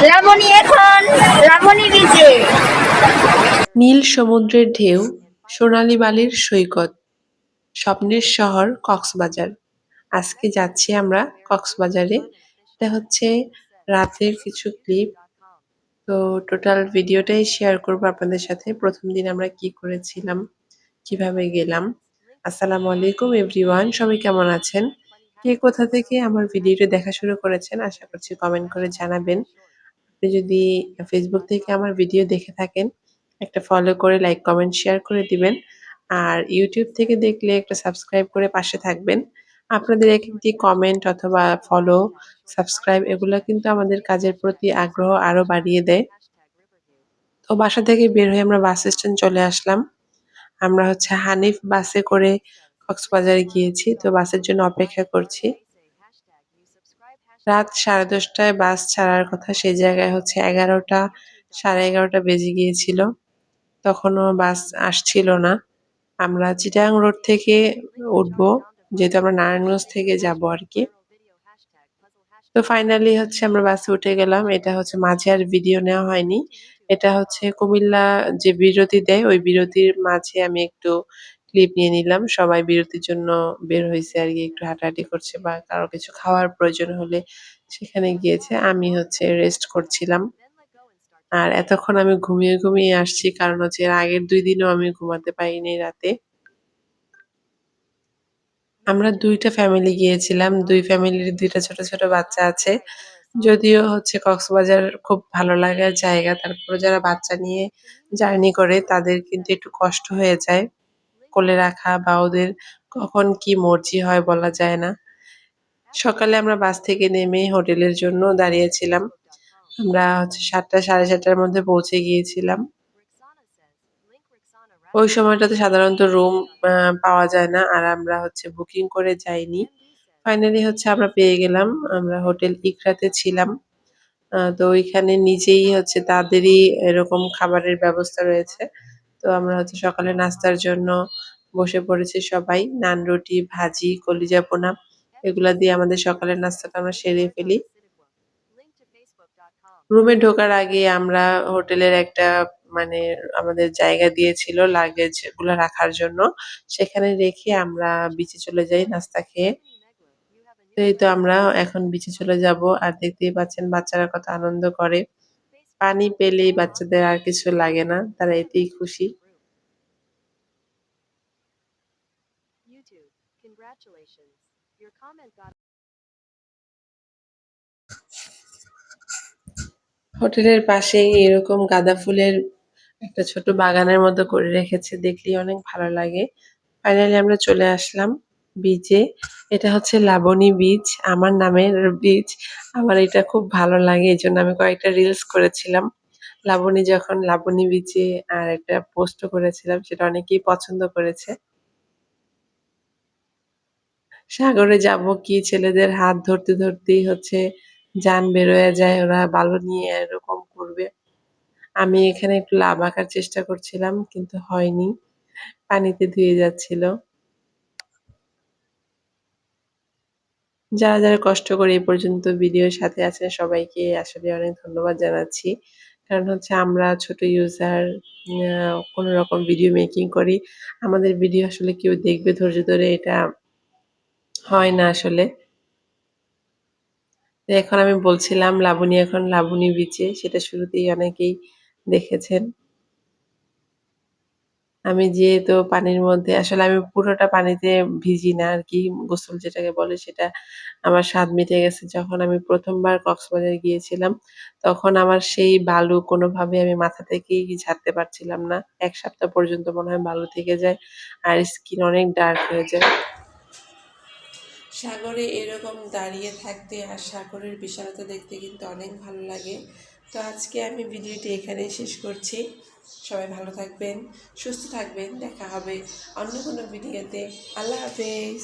এখন নীল সমুদ্রের ঢেউ, সোনালী বালির সৈকত, স্বপ্নের শহর কক্সবাজার। আজকে যাচ্ছি আমরা কক্সবাজারে। এটা হচ্ছে রাতের কিছু ক্লিপ। তো টোটাল ভিডিওটাই শেয়ার করব আপনাদের সাথে। প্রথম দিন আমরা কি করেছিলাম, কীভাবে গেলাম। আসসালামু আলাইকুম, এভরিওয়ান, সবাই কেমন আছেন? কে কোথা থেকে আমার ভিডিওটা দেখা শুরু করেছেন, আশা করছি কমেন্ট করে জানাবেন। আপনি যদি ফেসবুক থেকে আমার ভিডিও দেখে থাকেন, একটা ফলো করে লাইক কমেন্ট শেয়ার করে দিবেন। আর ইউটিউব থেকে দেখলে একটা সাবস্ক্রাইব করে পাশে থাকবেন। আপনাদের এক একটি কমেন্ট অথবা ফলো সাবস্ক্রাইব এগুলো কিন্তু আমাদের কাজের প্রতি আগ্রহ আরও বাড়িয়ে দেয়। তো বাসা থেকে বের হয়ে আমরা বাস স্ট্যান্ড চলে আসলাম। আমরা হচ্ছে হানিফ বাসে করে কক্সবাজারে গিয়েছি। তো বাসের জন্য অপেক্ষা করছি। রাত সাড়ে দশটায় বাস ছাড়ার কথা সেই জায়গায় হচ্ছে এগারোটা, সাড়ে এগারোটা বেজে গিয়েছিল। তখনও বাস আসছিল না। আমরা চিটাং রোড থেকে উঠবো, যেহেতু আমরা নারায়ণগঞ্জ থেকে যাব আর কি। তো ফাইনালি হচ্ছে আমরা বাসে উঠে গেলাম। এটা হচ্ছে মাঝে আর ভিডিও নেওয়া হয়নি। এটা হচ্ছে কুমিল্লা যে বিরতি দেয়, ওই বিরতির মাঝে আমি একটু ক্লিপ নিয়ে নিলাম। সবাই বিরতির জন্য বের হয়েছে আর কি, একটু হাঁটাহাঁটি করছে বা কারও কিছু খাওয়ার প্রয়োজন হলে সেখানে গিয়েছে। আমি হচ্ছে রেস্ট করছিলাম। আর এতক্ষণ আমি ঘুমিয়ে ঘুমিয়ে আসছি, কারণ হচ্ছে এর আগের দুই দিনও আমি ঘুমাতে পারিনি রাতে। আমরা দুইটা ফ্যামিলি গিয়েছিলাম। দুই ফ্যামিলির দুইটা ছোট ছোট বাচ্চা আছে। যদিও হচ্ছে কক্সবাজার খুব ভালো লাগার জায়গা। তারপরে যারা বাচ্চা নিয়ে জার্নি করে, তাদের কিন্তু একটু কষ্ট হয়ে যায়। কোলে রাখা বা ওদের কখন কি মর্জি হয় বলা যায় না। সকালে আমরা বাস থেকে নেমে হোটেলের জন্য দাঁড়িয়েছিলাম। আমরা হচ্ছে সাতটা, সাড়ে সাতটার মধ্যে পৌঁছে গিয়েছিলাম। ওই সময়টাতে সাধারণত রুম পাওয়া যায় না আর আমরা হচ্ছে বুকিং করে যাইনি। ফাইনালি হচ্ছে আমরা পেয়ে গেলাম। আমরা হোটেল ইকরাতে ছিলাম। তো ওইখানে নিজেই হচ্ছে তাদেরই এরকম খাবারের ব্যবস্থা রয়েছে। তো আমরা হচ্ছে সকালে নাস্তার জন্য বসে পড়েছি সবাই। নান, রুটি, ভাজি, কলিজা, পোনা, এগুলা দিয়ে আমাদের সকালের নাস্তাটা আমরা সেরে ফেলি। রুমে ঢোকার আগে আমরা হোটেলের একটা মানে আমাদের জায়গা দিয়েছিল লাগেজগুলো রাখার জন্য। সেখানে রেখে আমরা বিচে চলে যাই নাস্তা খেয়ে। তো এই তো আমরা এখন বিচে চলে যাব। আর দেখতেই পাচ্ছেন বাচ্চারা কত আনন্দ করে। পানি পেলেই বাচ্চাদের আর কিছু লাগে না তারা এতেই খুশি। হোটেলের পাশেই এরকম গাঁদা ফুলের একটা ছোট বাগানের মতো করে রেখেছে দেখলেই অনেক ভালো লাগে। ফাইনালি আমরা চলে আসলাম। বিচে এটা হচ্ছে লাবণী বিচ আমার নামের বিচ আমার এটা খুব ভালো লাগে এই জন্য আমি কয়েকটা রিলস করেছিলাম। লাবণী যখন, লাবণী বিচে আর একটা পোস্ট করেছিলাম, সেটা অনেকেই পছন্দ করেছে। সাগরে যাব কি, ছেলেদের হাত ধরতে ধরতেই হচ্ছে, যান বেরোয় যায়, ওরা বালু নিয়ে এরকম করবে। আমি এখানে একটু লাভ আঁকার চেষ্টা করছিলাম, কিন্তু হয়নি। পানিতে ধুয়ে যাচ্ছিল। যারা যারা কষ্ট করে এই পর্যন্ত ভিডিওর সাথে আছেন, সবাইকে আসলে অনেক ধন্যবাদ জানাচ্ছি। কারণ হচ্ছে আমরা ছোট ইউজার কোনো রকম ভিডিও মেকিং করি। আমাদের ভিডিও আসলে কেউ দেখবে ধৈর্য ধরে, এটা হয় না আসলে। এখন আমি বলছিলাম, লাবণী এখন লাবণী বিচে সেটা শুরুতেই অনেকেই দেখেছেন। আমি যেহেতু পানির মধ্যে, আসলে আমি পুরোটা পানিতে ভিজি না আর কি গোসল যেটাকে বলে সেটা আমার স্বাদ মিটে গেছে। যখন আমি প্রথমবার কক্সবাজার গিয়েছিলাম, তখন আমার সেই বালু কোনোভাবে আমি মাথা থেকেই ঝাড়তে পারছিলাম না। এক সপ্তাহ পর্যন্ত মনে হয় বালু থেকে যায় আর স্কিন অনেক ডার্ক হয়ে যায়। সাগরে এরকম দাঁড়িয়ে থাকতে আর সাগরের বিশালতা দেখতে কিন্তু অনেক ভালো লাগে। তো আজকে আমি ভিডিওটি এখানে শেষ করছি। সবাই ভালো থাকবেন, সুস্থ থাকবেন, দেখা হবে অন্য কোনো ভিডিওতে। আল্লাহ হাফেজ।